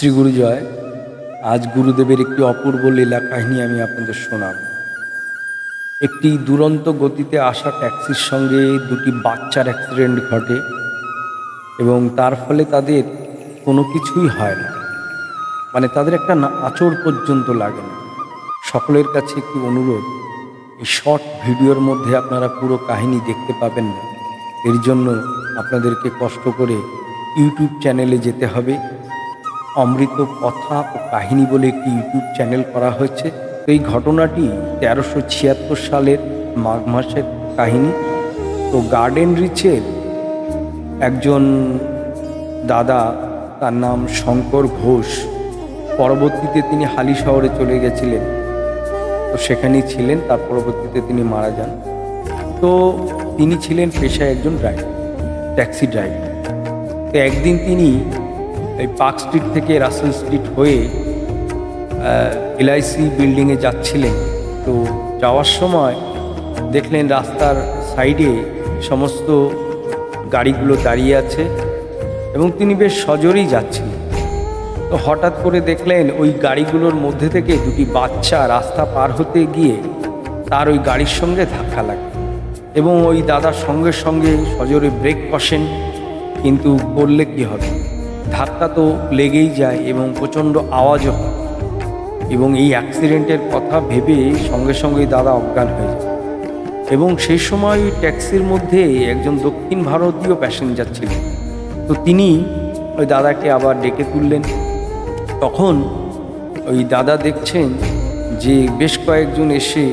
শ্রী গুরুজয় আজ গুরুদেবের একটি অপূর্ব লীলা কাহিনী আমি আপনাদের শোনাব। একটি দুরন্ত গতিতে আসা ট্যাক্সির সঙ্গে দুটি বাচ্চার অ্যাক্সিডেন্ট ঘটে এবং তার ফলে তাদের কোনো কিছুই হয় না। মানে তাদের একটা আঁচড় পর্যন্ত লাগে না। সকলের কাছে একটি অনুরোধ, এই শর্ট ভিডিওর মধ্যে আপনারা পুরো কাহিনী দেখতে পাবেন না। এর জন্য আপনাদেরকে কষ্ট করে ইউটিউব চ্যানেলে যেতে হবে। অমৃত কথা ও কাহিনী বলে একটি ইউটিউব চ্যানেল করা হয়েছে। এই ঘটনাটি তেরোশো ছিয়াত্তর সালের মাঘ মাসের কাহিনী। তো গার্ডেন রিচের একজন দাদা, তার নাম শঙ্কর ঘোষ, পরবর্তীতে তিনি হালি শহরে চলে গেছিলেন। তো সেখানেই ছিলেন, তার পরবর্তীতে তিনি মারা যান। তো তিনি ছিলেন পেশায় একজন ড্রাইভার, ট্যাক্সি ড্রাইভার। তো একদিন তিনি এই পার্ক স্ট্রিট থেকে রাসেল স্ট্রিট হয়ে এলআইসি বিল্ডিংয়ে যাচ্ছিলেন। তো যাওয়ার সময় দেখলেন রাস্তার সাইডে সমস্ত গাড়িগুলো দাঁড়িয়ে আছে এবং তিনি বেশ সজোরেই যাচ্ছিলেন। তো হঠাৎ করে দেখলেন ওই গাড়িগুলোর মধ্যে থেকে দুটি বাচ্চা রাস্তা পার হতে গিয়ে তার ওই গাড়ির সঙ্গে ধাক্কা লাগে এবং ওই দাদার সঙ্গে সঙ্গে সজোরে ব্রেক কষেন, কিন্তু বললে কি হবে? ধাক্কা তো লেগেই যায় এবং প্রচণ্ড আওয়াজও হয়। এবং এই অ্যাক্সিডেন্টের কথা ভেবে সঙ্গে সঙ্গেই দাদা অজ্ঞান হয়ে যায়। এবং সেই সময় ট্যাক্সির মধ্যে একজন দক্ষিণ ভারতীয় প্যাসেঞ্জার ছিলেন তো তিনি ওই দাদাকে আবার ডেকে তুললেন। তখন ওই দাদা দেখছেন যে বেশ কয়েকজন এসে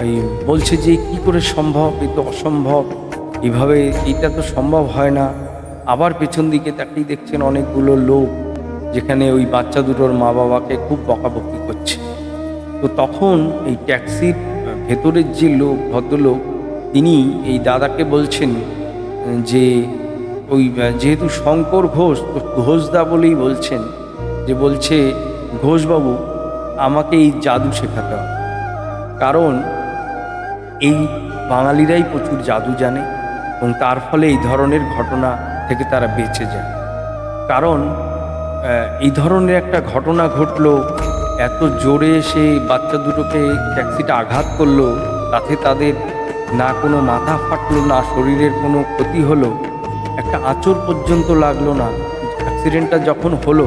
ওই বলছে যে, কি করে সম্ভব? এ তো অসম্ভব। এভাবে, এটা তো সম্ভব হয় না। আবার পেছন দিকে তাকেই দেখছেন অনেকগুলো লোক যেখানে ওই বাচ্চা দুটোর মা বাবাকে খুব বকাবকি করছে। তো তখন এই ট্যাক্সির ভেতরের যে লোক, ভদ্রলোক, তিনি এই দাদাকে বলছেন যে, ওই, যেহেতু শঙ্কর ঘোষ, তো ঘোষদা বলেই বলছেন যে, বলছে, ঘোষবাবু, আমাকে এই জাদু শেখাতে হবে। কারণ এই বাঙালিরাই প্রচুর জাদু জানে এবং তার ফলে এই ধরনের ঘটনা থেকে তারা বেঁচে যায়। কারণ এই ধরনের একটা ঘটনা ঘটলো, এত জোরে সে বাচ্চা দুটোকে ট্যাক্সিটা আঘাত করল, তাতে তাদের না কোনো মাথা ফাটলো, না শরীরের কোনো ক্ষতি হলো, একটা আঁচড় পর্যন্ত লাগল না। অ্যাক্সিডেন্টটা যখন হলো,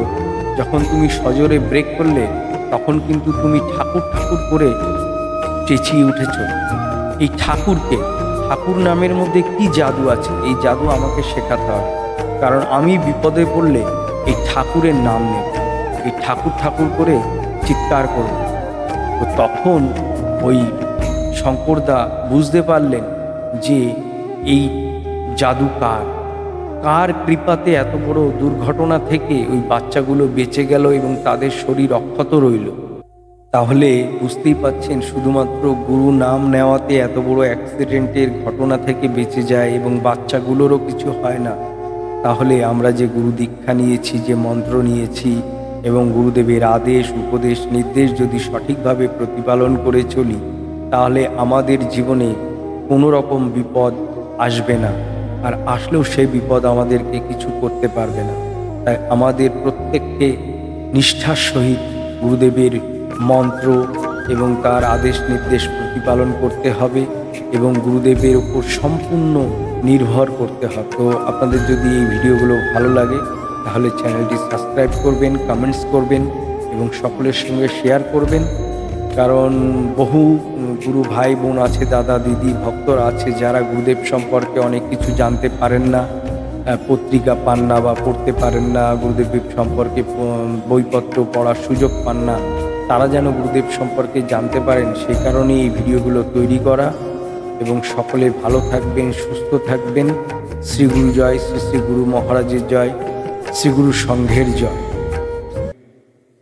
যখন তুমি সজোরে ব্রেক করলে, তখন কিন্তু তুমি ঠাকুর ঠাকুর করে চেঁচিয়ে উঠেছ। এই ঠাকুরকে ঠাকুর নামের মধ্যে কি জাদু আছে। এই জাদু আমাকে শেখাতে হবে। কারণ আমি বিপদে পড়লে এই ঠাকুরের নাম নেব। এই ঠাকুর ঠাকুর করে চিৎকার করব। তো তখন ওই শঙ্করদা বুঝতে পারলেন যে এই জাদু কার। কার কৃপাতে এত বড় দুর্ঘটনা থেকে ওই বাচ্চাগুলো বেঁচে গেল এবং তাদের শরীর অক্ষত রইল। তাহলে বুঝতেই পাচ্ছেন শুধুমাত্র গুরু নাম নেওয়াতে এত বড় অ্যাক্সিডেন্টের ঘটনা থেকে বেঁচে যায় এবং বাচ্চাগুলোরও কিছু হয় না। তাহলে আমরা যে গুরু দীক্ষা নিয়েছি, যে মন্ত্র নিয়েছি এবং গুরুদেবের আদেশ, উপদেশ, নির্দেশ যদি সঠিকভাবে প্রতিপালন করে চলি, তাহলে আমাদের জীবনে কোনো রকম বিপদ আসবে না। আর আসলেও সেই বিপদ আমাদেরকে কিছু করতে পারবে না। তাই আমাদের প্রত্যেককে নিষ্ঠার সহিত গুরুদেবের মন্ত্র এবং তার আদেশ নির্দেশ প্রতিপালন করতে হবে এবং গুরুদেবের উপর সম্পূর্ণ নির্ভর করতে হবে। তো আপনাদের যদি এই ভিডিওগুলো ভালো লাগে, তাহলে চ্যানেলটি সাবস্ক্রাইব করবেন কমেন্টস করবেন এবং সকলের সঙ্গে শেয়ার করবেন। কারণ বহু গুরু ভাই বোন আছে, দাদা, দিদি, ভক্তরা আছে, যারা গুরুদেব সম্পর্কে অনেক কিছু জানতে পারেন না পত্রিকা পান না বা পড়তে পারেন না, গুরুদেব সম্পর্কে বইপত্র পড়ার সুযোগ পান না। তারা যেন গুরুদেব সম্পর্কে জানতে পারেন সেই কারণে এই ভিডিওগুলো তৈরি করা। এবং সকলে ভালো থাকবেন, সুস্থ থাকবেন। শ্রী গুরু জয়, শ্রী শ্রী গুরু মহারাজের জয়, শ্রী গুরু সংঘের জয়।